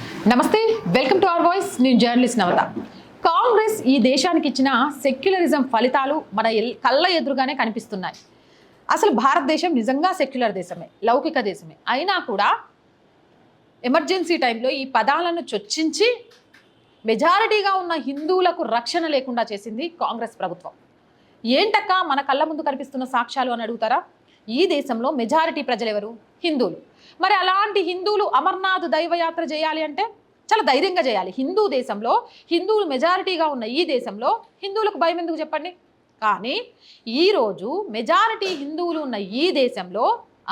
నమస్తే welcome to hour voice. నేను journalist నవత. కాంగ్రెస్ ఈ దేశానికి ఇచ్చిన సెక్యులరిజం ఫలితాలు మన కళ్ళ ఎదురుగానే కనిపిస్తున్నాయి. అసలు భారతదేశం నిజంగా సెక్యులర్ దేశమే లౌకిక దేశమే. అయినా కూడా ఎమర్జెన్సీ టైంలో ఈ పదాలను చొచ్చించి మెజారిటీగా ఉన్న హిందువులకు రక్షణ లేకుండా చేసింది కాంగ్రెస్ ప్రభుత్వం. ఏంటక్క మన కళ్ళ ముందు కనిపిస్తున్న సాక్ష్యాలు అని అడుగుతారా? ఈ దేశంలో మెజారిటీ ప్రజలు ఎవరు హిందువులు. మరి అలాంటి హిందువులు అమర్నాథ్ దైవయాత్ర చేయాలి అంటే చాలా ధైర్యంగా చేయాలి. హిందూ దేశంలో హిందువులు మెజారిటీగా ఉన్న ఈ దేశంలో హిందువులకు భయం ఎందుకు చెప్పండి? కానీ ఈరోజు మెజారిటీ హిందువులు ఉన్న ఈ దేశంలో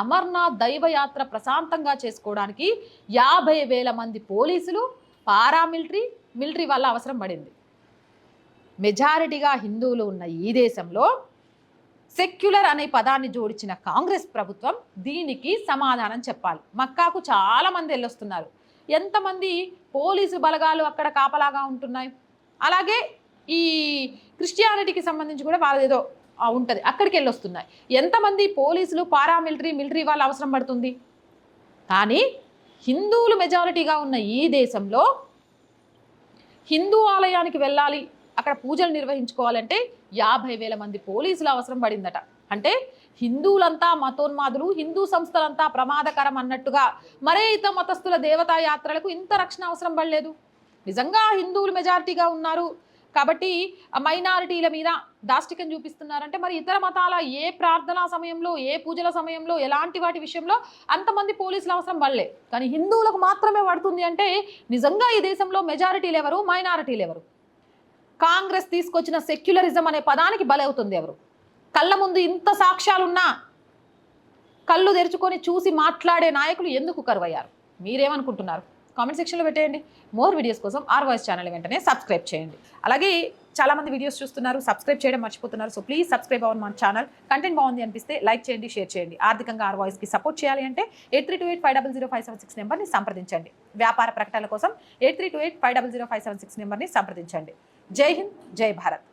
అమర్నాథ్ దైవయాత్ర ప్రశాంతంగా చేసుకోవడానికి యాభై వేల మంది పోలీసులు పారామిలిటరీ మిలిటరీ వల్ల అవసరం పడింది. మెజారిటీగా హిందువులు ఉన్న ఈ దేశంలో సెక్యులర్ అనే పదాన్ని జోడించిన కాంగ్రెస్ ప్రభుత్వం దీనికి సమాధానం చెప్పాలి. మక్కాకు చాలా మంది వెళ్ళొస్తున్నారు. ఎంతమంది పోలీసు బలగాలు అక్కడ కాపలాగా ఉంటున్నాయి? అలాగే ఈ క్రిస్టియానిటీకి సంబంధించి కూడా వాళ్ళదేదో ఉంటుంది. అక్కడికి వెళ్ళొస్తున్నాయి. ఎంతమంది పోలీసులు పారామిలిటరీ మిలిటరీ వాళ్ళు అవసరం పడుతుంది? కానీ హిందువులు మెజారిటీగా ఉన్న ఈ దేశంలో హిందూ ఆలయానికి వెళ్ళాలి. అక్కడ పూజలు నిర్వహించుకోవాలంటే యాభై వేల మంది పోలీసులు అవసరం పడిందట. అంటే హిందువులంతా మతోన్మాదులు హిందూ సంస్థలంతా ప్రమాదకరం అన్నట్టుగా మరే ఇతర మతస్థుల దేవతా యాత్రలకు ఇంత రక్షణ అవసరం పడలేదు. నిజంగా హిందువులు మెజారిటీగా ఉన్నారు. కాబట్టి ఆ మైనారిటీల మీద దాష్టికం చూపిస్తున్నారంటే మరి ఇతర మతాల ఏ ప్రార్థనా సమయంలో ఏ పూజల సమయంలో ఎలాంటి వాటి విషయంలో అంతమంది పోలీసులు అవసరం పడలే. కానీ హిందువులకు మాత్రమే పడుతుంది అంటే నిజంగా ఈ దేశంలో మెజారిటీలు ఎవరు? మైనారిటీలు ఎవరు? కాంగ్రెస్ తీసుకొచ్చిన సెక్యులరిజం అనే పదానికి బలవుతుంది ఎవరు? కళ్ళ ముందు ఇంత సాక్ష్యాలున్నా కళ్ళు తెరుచుకొని చూసి మాట్లాడే నాయకులు ఎందుకు కరువయ్యారు? మీరేమనుకుంటున్నారు? కామెంట్ సెక్షన్లో పెట్టేయండి. మోర్ వీడియోస్ కోసం ఆర్ వాయిస్ ఛానల్ వెంటనే సబ్స్క్రైబ్ చేయండి. అలాగే చాలామంది వీడియోస్ చూస్తున్నారు సబ్స్క్రైబ్ చేయడం మర్చిపోతున్నారు. సో ప్లీజ్ సబ్స్క్రైబ్ అవ్వండి మన ఛానల్. కంటెంట్ బాగుంది అనిపిస్తే లైక్ చేయండి షేర్ చేయండి. ఆర్థికంగా ఆర్ వాయిస్కి సపోర్ట్ చేయాలి అంటే eight three two eight five double zero five seven six నెంబర్ని సంప్రదించండి. వ్యాపార ప్రకటనల కోసం eight three two eight five double zero five seven six నెంబర్ని సంప్రదించండి. జై హింద్ జై భారత్.